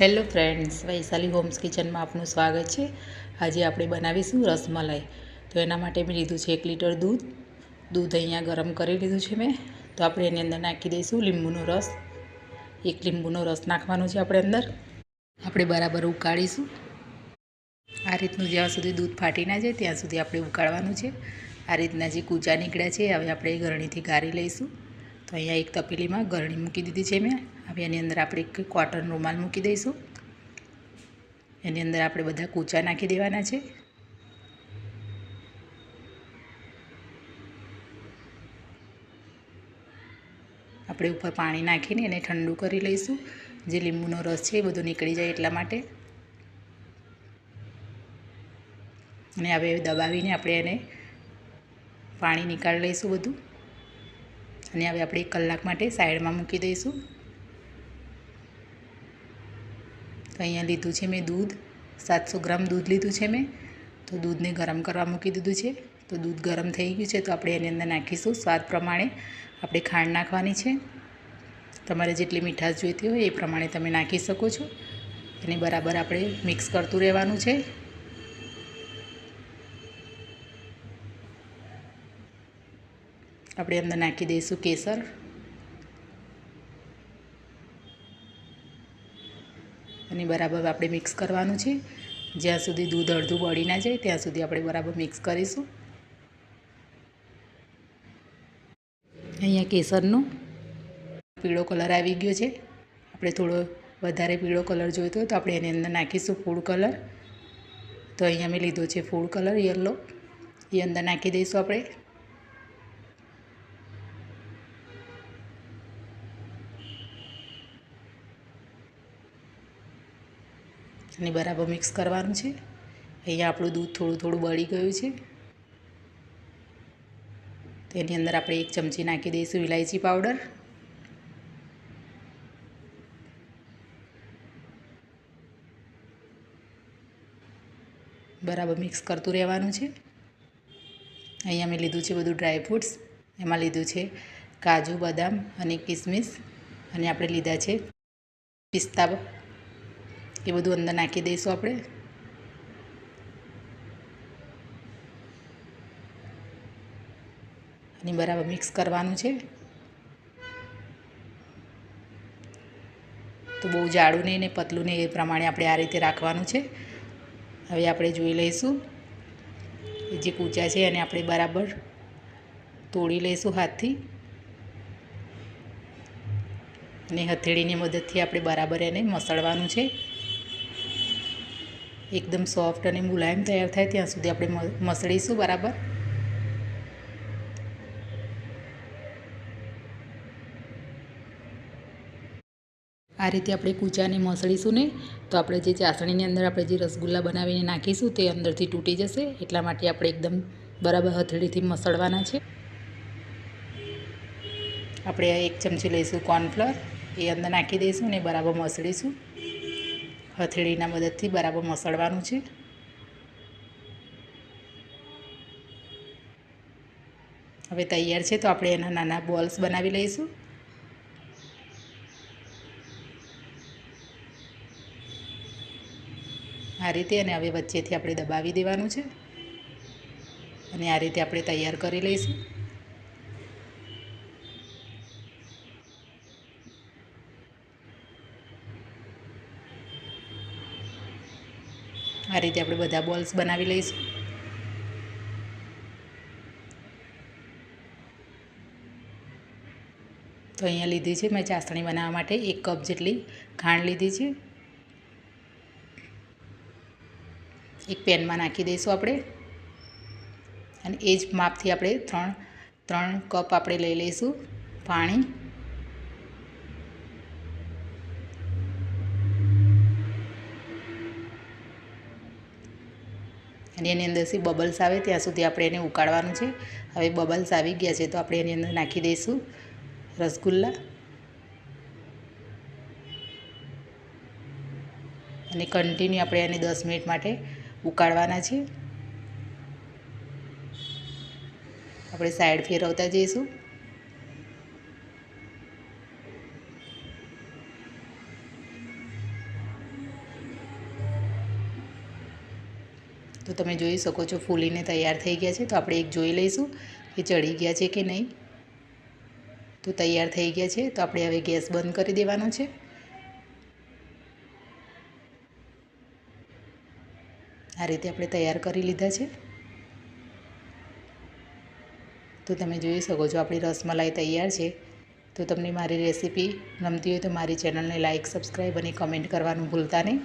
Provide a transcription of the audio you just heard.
Hello friends, Vaishali homes કિચનમાં આપનું સ્વાગત છે. આજે આપણે બનાવીશું રસમલાઈ. તો એના માટે મેં લીધું છે એક લીટર દૂધ. દૂધ અહીંયા ગરમ કરી લીધું છે મેં. તો આપણે એની અંદર નાખી દઈશું લીંબુનો રસ. એક લીંબુનો રસ નાખવાનો છે આપણે અંદર. આપણે બરાબર ઉકાળીશું. આ રીતનું જ્યાં સુધી દૂધ ફાટી ના જાય ત્યાં સુધી આપણે ઉકાળવાનું છે. આ રીતના જે કૂચા નીકળ્યા છે, હવે આપણે ગરણીથી ગાળી લઈશું. તો અહીંયા એક તપેલીમાં ગરણી મૂકી દીધી છે મેં. હવે એની અંદર આપણે એક કોટન રૂમાલ મૂકી દઈશું. એની અંદર આપણે બધા કૂચા નાખી દેવાના છે. આપણે ઉપર પાણી નાખીને એને ઠંડુ કરી લઈશું. જે લીંબુનો રસ છે એ બધો નીકળી જાય એટલા માટે. અને હવે દબાવીને આપણે એને પાણી નીકાળી લઈશું બધું. અને હવે આપણે એક કલાક માટે સાઈડમાં મૂકી દઈશું. તો અહીંયા લીધું છે મેં દૂધ. સાતસો ગ્રામ દૂધ લીધું છે મેં. તો દૂધને ગરમ કરવા મૂકી દીધું છે. તો દૂધ ગરમ થઈ ગયું છે તો આપણે એની અંદર નાખીશું. સ્વાદ પ્રમાણે આપણે ખાંડ નાખવાની છે. તમારે જેટલી મીઠાશ જોઈતી હોય એ પ્રમાણે તમે નાખી શકો છો. એને બરાબર આપણે મિક્સ કરતું રહેવાનું છે. આપણે અંદર નાખી દઈશું કેસર. અને બરાબર આપણે મિક્સ કરવાનું છે. જ્યાં સુધી દૂધ અડધું બળી ના જાય, ત્યાં સુધી આપણે બરાબર મિક્સ કરીશું. અહીંયા કેસરનો પીળો કલર આવી ગયો છે. આપણે થોડો વધારે પીળો કલર જોઈતો તો આપણે એની અંદર નાખીશું ફૂડ કલર. તો અહીંયા મેં લીધો છે ફૂડ કલર યલો. એ અંદર નાખી દઈશું આપણે. અને બરાબર મિક્સ કરવાનું છે. અહીંયા આપણું દૂધ થોડું થોડું બળી ગયું છે. તેની અંદર આપણે એક ચમચી નાખી દઈશું ઇલાયચી પાવડર બરાબર મિક્સ કરતું રહેવાનું છે. અહીંયા મેં લીધું છે બધું ડ્રાય ફ્રૂટ્સ એમાં લીધું છે કાજુ, બદામ અને કિસમિસ. અને આપણે લીધા છે પિસ્તા એ બધું અંદર નાખી દઈશું આપણે. અને બરાબર મિક્સ કરવાનું છે. તો બહુ જાડું નહીં ને પતલું નહીં, એ પ્રમાણે આપણે આ રીતે રાખવાનું છે. હવે આપણે જોઈ લઈશું. જે કૂચા છે એને આપણે બરાબર તોડી લઈશું હાથથી. અને હથેળીની મદદથી આપણે બરાબર એને મસળવાનું છે. એકદમ સોફ્ટ અને મુલાયમ તૈયાર થાય ત્યાં સુધી આપણે મસળીશું, બરાબર? આ રીતે આપણે કૂચાને મસળીશું ને, તો આપણે જે ચાસણીની અંદર આપણે જે રસગુલ્લા બનાવીને નાખીશું તે અંદરથી તૂટી જશે, એટલા માટે આપણે એકદમ બરાબર હથેળીથી મસળવાના છે. આપણે એક ચમચી લઈશું કોર્નફ્લોર એ અંદર નાખી દઈશું ને બરાબર મસળીશું. હથેળીના મદદથી બરાબર મસળવાનું છે. હવે તૈયાર છે તો આપણે એના નાના બોલ્સ બનાવી લઈશું. આ રીતે અને હવે વચ્ચેથી આપણે દબાવી દેવાનું છે. અને આ રીતે આપણે તૈયાર કરી લઈશું. આ રીતે આપણે બધા બોલ્સ બનાવી લઈશું. તો અહીંયા લીધી છે મેં ચાસણી બનાવવા માટે એક કપ જેટલી ખાંડ લીધી છે. એક પેનમાં નાખી દઈશું આપણે. અને એ જ માપથી આપણે ત્રણ ત્રણ કપ આપણે લઈ લઈશું પાણી. અને એની અંદરથી બબલ્સ આવે ત્યાં સુધી આપણે એને ઉકાળવાનું છે. હવે બબલ્સ આવી ગયા છે તો આપણે એની અંદર નાખી દઈશું રસગુલ્લા. અને કન્ટિન્યુ આપણે એને દસ મિનિટ માટે ઉકાળવાના છે. આપણે સાઈડ ફેરવતા જઈશું. તો તમે જોઈ શકો છો ફૂલીને તૈયાર થઈ ગયા છે. તો આપણે એક જોઈ લઈશું કે ચડી ગયા છે કે નહીં. તો તૈયાર થઈ ગયા છે. તો આપણે હવે ગેસ બંધ કરી દેવાનો છે. આ રીતે આપણે તૈયાર કરી લીધા છે. તો તમે જોઈ શકો છો આપણી રસમલાઈ તૈયાર છે. તો તમને મારી રેસીપી ગમતી હોય તો મારી ચેનલને લાઇક સબસ્ક્રાઈબ અને કમેન્ટ કરવાનું ભૂલતા નહીં.